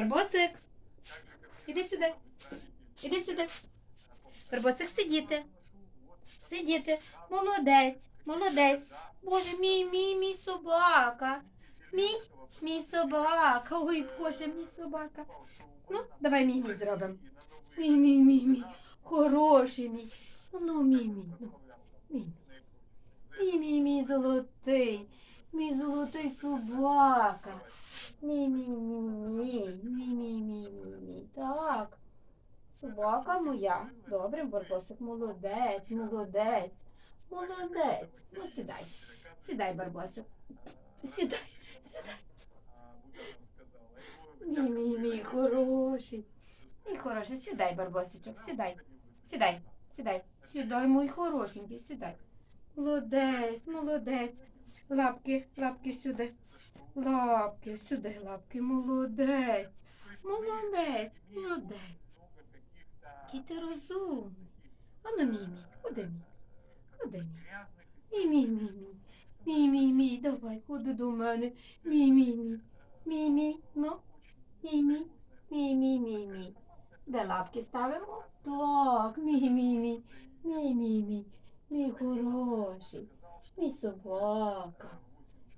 Барбосик, іди сюди. Іди сюди. Барбосик, сидіти. Сидіти. Молодець, молодець. Боже, мій, мій, мій собака. Мій, мій собака. Ой, Боже, мій собака. Ну, давай мій мій зробимо. Мій, мій, мій, мій. Хороший мій. Ну, мій, мій, мій. Мій, мій, мій золотий. Мі-мі-мі-мі, мі-мі-мі-мі. Так. Собака моя. Добре, барбосик, молодець, молодець, молодець. Ну, сідай. Сідай, барбосик. Сідай, сідай. Мій мій мій хороший. Мій хороший, сідай, барбосичок, сідай. Сідай, сідай. Сідай, мій хорошенький, сідай. Молодець, молодець. Лапки, лапки сюди. Лапки, сюди, лапки, молодець. Молодець, молодець. Який ти розумний. Ану, мій мій, ходи мій. Мій. Мій, мій, мій, мій. Мій, мій, мій, давай, ходи до мене. Мій, мій, мій. Мій, мій, ну. Мій, мій, мій, мій, мій, мій. Де лапки ставимо? Так, мій, мій, мій. Мій, мій, мій. Мій хороший. Мій собака.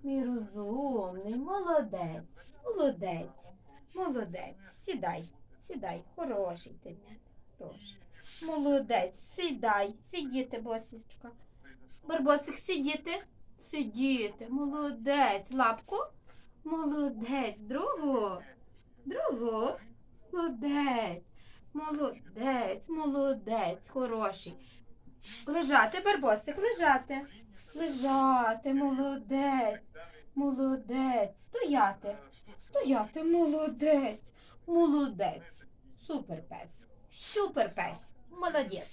Мій розумний. Молодець. Молодець. Молодець. Сідай. Сідай. Хороший ти мене. Хороший. Молодець. Сідай. Сидіти, босічка. Барбосик, сидіти. Сидіти. Молодець. Лапку. Молодець. Другу. Другу. Молодець. Молодець. Молодець. Хороший. Лежати, Барбосик, лежати. Лежати, молодець. Молодець. Стояти. Стояти, молодець. Молодець. Супер пес. Супер пес. Молодець.